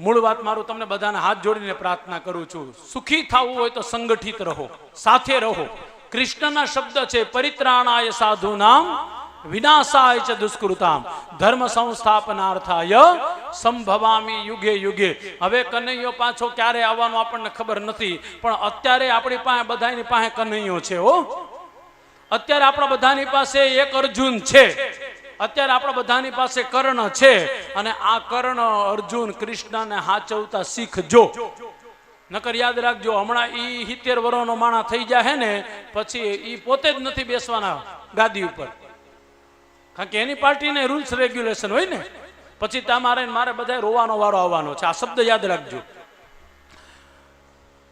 મૂળ વાત મારું તમને બધાને હાથ જોડીને પ્રાર્થના કરું છું. સુખી થવું હોય તો સંગઠિત રહો, સાથે રહો. કૃષ્ણના શબ્દ છે, પરિત્રાણાય સાધુ નામ વિનાશાય છે દુષ્કૃતામ. ધર્મ સંસ્થાપનાર્થાય સંભવામી યુગે યુગે. હવે કનૈયો પાછો ક્યારે આવવાનો આપણને ખબર નથી, પણ અત્યારે આપણી પાસે બધાની પાસે કનૈયો છે, હો. અત્યારે આપણા બધાની પાસે એક અર્જુન છે. અત્યારે આપણા બધાની પાસે કર્ણ છે અને આ કર્ણ અર્જુન કૃષ્ણને હાચવતા શીખજો નકર યાદ રાખજો હમણાં ઈ સિત્તેર વર્ષનો માણા થઈ જાય ને પછી ઈ પોતે જ નથી બેસવાના ગાદી ઉપર કારણ કે એની પાર્ટીને રૂલ્સ રેગ્યુલેશન હોય ને પછી તમારે ને મારે બધા રોવાનો વારો આવવાનો છે આ શબ્દ યાદ રાખજો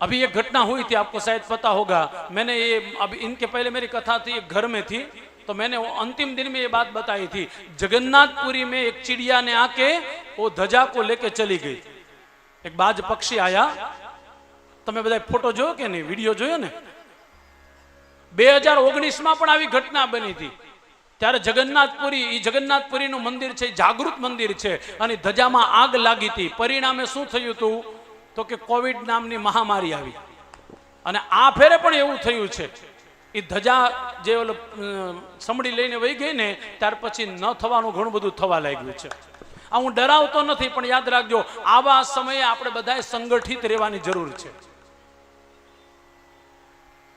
अभी एक घटना हुई थी आपको शायद पता होगा मैंने ये अभी इनके पहले मेरी कथा थी एक घर में थी तो मैंने वो अंतिम दिन में ये बात बताई थी जगन्नाथपुरी में एक चिड़िया ने आके वो ध्वजा को लेके चली गई एक बाज पक्षी आया તમે બધા ફોટો જોયો કે નહીં વિડીયો જોયો ને બે હજાર ઓગણીસમાં પણ આવી ઘટના બની હતી ત્યારે જગન્નાથપુરી એ જગન્નાથપુરીનું મંદિર છે એ જાગૃત મંદિર છે અને ધજામાં આગ લાગી હતી પરિણામે શું થયું હતું તો કે કોવિડ નામની મહામારી આવી અને આ ફેરે પણ એવું થયું છે એ ધજા જે ઓલો સમડી લઈને વહી ગઈ ને, ત્યાર પછી ન થવાનું ઘણું બધું થવા લાગ્યું છે. આ હું ડરાવતો નથી, પણ યાદ રાખજો, આવા સમયે આપણે બધાએ સંગઠિત રહેવાની જરૂર છે.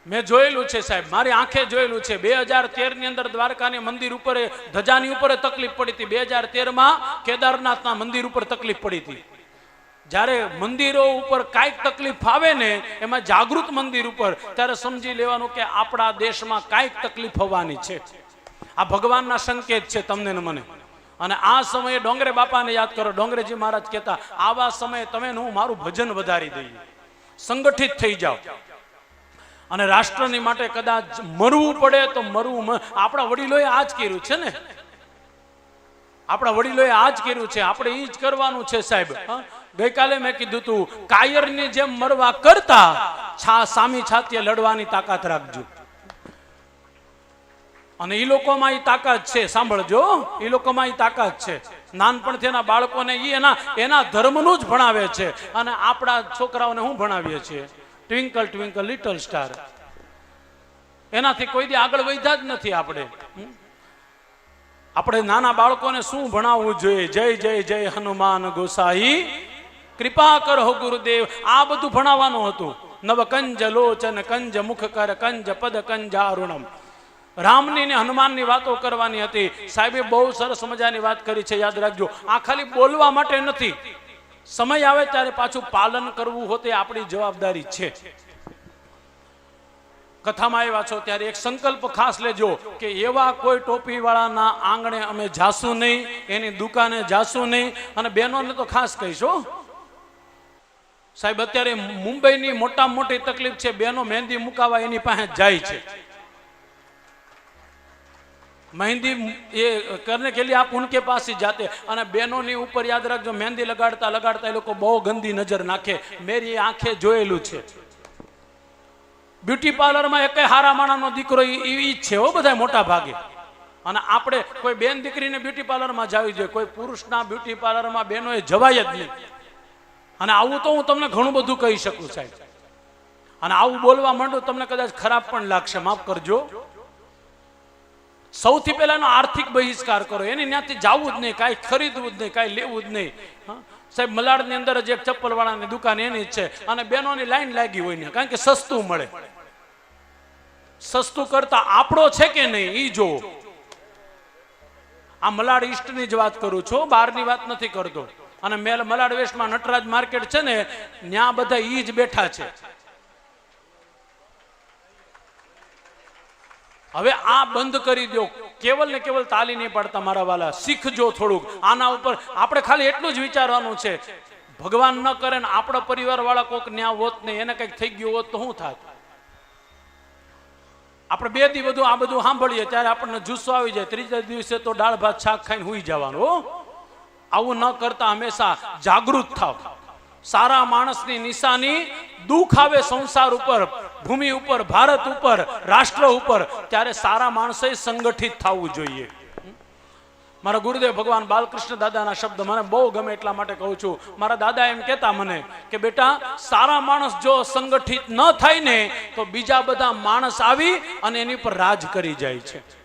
મેં જોયેલું છે સાહેબ, મારી આંખે જોયેલું છે, બે હજાર તેરની અંદર દ્વારકાની મંદિર ઉપર, ધજાની ઉપર તકલીફ પડી હતી. બે હજાર તેરમાં કેદારનાથના મંદિર ઉપર તકલીફ પડી હતી. જ્યારે મંદિરો ઉપર કાંઈક તકલીફ આવે ને, એમાં જાગૃત મંદિર ઉપર, ત્યારે સમજી લેવાનું કે આપણા દેશમાં કાંઈક તકલીફ હોવાની છે. આ ભગવાનના સંકેત છે તમને ને મને. અને આ સમયે ડોંગરે બાપાને યાદ કરો, ડોંગરેજી મહારાજ કહેતા, આવા સમયે તમે હું મારું ભજન વધારી દઈએ. સંગઠિત થઈ જાઓ. અને રાષ્ટ્રની માટે કદાચ મરવું પડે તો મરવું આપણા વડીલોએ આ જ કર્યું છે ને? આપણા વડીલોએ આ જ કર્યું છે, આપણે એ જ કરવાનું છે સાહેબ? ગઈકાલે મેં કીધું તું, કાયરની જેમ મરવા કરતા છા સામી છાતીએ લડવાની તાકાત રાખજો. અને એ લોકોમાં એ તાકાત છે, સાંભળજો એ લોકોમાં એ તાકાત છે. નાનપણથી એના બાળકોને એ એના એના ધર્મનું જ ભણાવે છે. અને આપણા છોકરાઓને હું ભણાવીએ છીએ? ટ્વિંકલ ટ્વિંકલ લિટલ સ્ટાર એનાથી કોઈ દી આગળ વધ્યા જ નથી આપણે? આપણે નાના બાળકોને શું ભણાવવું જોઈએ? જય જય જય હનુમાન ગોસાઈ. કૃપા કરો ગુરુદેવ. આ બધું ભણાવવાનું હતું. નવ કંજ લોચન, કંજ મુખ કર, કંજ પદ કંજારુણમ રામની ને હનુમાનની વાતો કરવાની હતી. સાહેબે બહુ સરસ મજાની વાત કરી છે, યાદ રાખજો. આ ખાલી બોલવા માટે નથી. સમય આવે ત્યારે પાછું પાલન કરવું હોતે આપણી જવાબદારી છે. કથામાં આવ્યા છો ત્યારે એક સંકલ્પ ખાસ લેજો કે એવા કોઈ ટોપીવાળાના આંગણે અમે જાશું નહીં, એની દુકાને જાશું નહીં. અને બહેનોને તો ખાસ કહીશો સાહેબ, અત્યારે મુંબઈની મોટા મોટી તકલીફ છે, બેનો મહેંદી મુકાવા એની પાસે જાય છે. મહેંદી એ કરને કે આપ ઉનકે પાસે જાતે. અને બહેનોની ઉપર યાદ રાખજો, મહેંદી લગાડતા લગાડતા એ લોકો બહુ ગંદી નજર નાખે. મેરી આંખે જોયેલું છે. બ્યુટી પાર્લરમાં એક હારા માણાનો દીકરો એ છે હો બધા મોટા ભાગે. અને આપણે કોઈ બેન દીકરીને બ્યુટી પાર્લરમાં જવી જોઈએ. કોઈ પુરુષના બ્યુટી પાર્લરમાં બહેનોએ જવાય જ નહીં. અને આવું તો હું તમને ઘણું બધું કહી શકું, સાહેબ. અને આવું બોલવા માંડું તમને કદાચ ખરાબ પણ લાગશે, માફ કરજો. સૌથી પહેલાનો આર્થિક બહિષ્કાર કરો, એની ત્યાંથી જવું જ નહીં, કાંઈ ખરીદવું જ નહીં, કાંઈ લેવું જ નહીં? સાહેબ, મલાડની અંદર જ એક ચપ્પલ વાળાની દુકાન એની જ છે અને બહેનોની લાઈન લાગી હોય ને કારણ કે સસ્તું મળે. સસ્તું કરતા આપણો છે કે નહીં એ જોવો આ મલાડ ઈસ્ટની જ વાત કરું છું બહારની વાત નથી કરતો. અને મેલ, મલાડ વેસ્ટમાં નટરાજ માર્કેટ છે ને, ત્યાં બધા ઈ જ બેઠા છે. હવે આ બંધ કરી દો કેવલ ને કેવલ તાલી નહીં પાડતા મારા વાલા. શીખજો થોડુંક. આના ઉપર આપણે ખાલી એટલું જ વિચારવાનું છે. ભગવાન ન કરે ને આપણા પરિવાર વાળા કોઈક ન્યા હોત નહીં એને કંઈક થઈ ગયું હોત તો શું થાત? આપણે બે દી બધું આ બધું સાંભળીએ, ત્યારે આપણને જુસ્સો આવી જાય. ત્રીજા દિવસે તો દાળ ભાત શાક ખાઈને હુઈ જવાનું, હો. આવું ન કરતા હંમેશા જાગૃત થાવ. સારા માણસની નિશાની દુઃખ આવે સંસાર ઉપર, ભૂમિ ઉપર, ભારત ઉપર, રાષ્ટ્ર ઉપર, ત્યારે સારા માણસે સંગઠિત થવું જોઈએ. મારા ગુરુદેવ ભગવાન બાલકૃષ્ણ દાદાના શબ્દ મને બહુ ગમે એટલા માટે કહું છું. મારા દાદા એમ કહેતા મને કે બેટા, સારા માણસ જો સંગઠિત ન થાય ને, તો બીજા બધા માણસ આવી અને એની પર રાજ કરી જાય છે.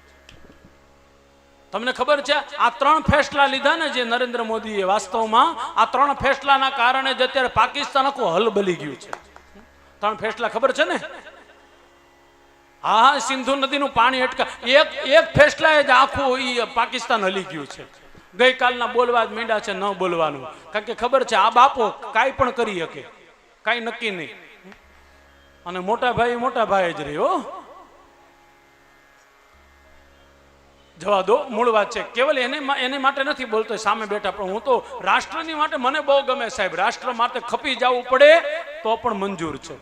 તમને ખબર છે? આ ત્રણ ફેસલા લીધા ને જે નરેન્દ્ર મોદીએ વાસ્તવમાં, આ ત્રણ ફેસલાના કારણે જ અત્યારે પાકિસ્તાન આખું હલબલી ગયું છે. ત્રણ ફેસલા ખબર છે ને? હા, સિંધુ નદીનું પાણી અટકા એક એક ફેસલાએ જ આખું એ પાકિસ્તાન હલી ગયું છે. ગઈકાલના બોલવા જ મીંડા છે ન બોલવાનું. કારણ કે ખબર છે, આ બાપો કાંઈ પણ કરી શકે. કાંઈ નક્કી નહીં. અને મોટા ભાઈ મોટા ભાઈ જ રહ્યો જવા દો મૂળ વાત છે. કેવલ એને એને માટે નથી બોલતો સામે બેઠા. પણ હું તો રાષ્ટ્રની માટે મને બહુ ગમે સાહેબ. રાષ્ટ્ર માટે ખપી જવું પડે તો પણ મંજૂર છે.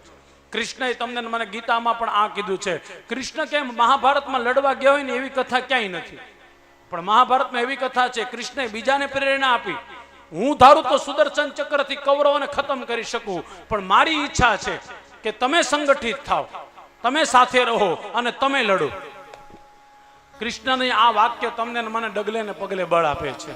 કૃષ્ણએ તમને મને ગીતામાં પણ આ કીધું છે. કૃષ્ણ કેમ મહાભારતમાં લડવા ગયા હોય ને એવી કથા ક્યાંય નથી. પણ મહાભારતમાં એવી કથા છે, કૃષ્ણએ બીજાને પ્રેરણા આપી. હું ધારું તો સુદર્શન ચક્રથી કૌરવોને ખતમ કરી શકું. પણ મારી ઈચ્છા છે કે તમે સંગઠિત થાવ તમે સાથે રહો અને તમે લડો. કૃષ્ણની આ વાક્ય તમને મને ડગલે ને પગલે બળ આપે છે.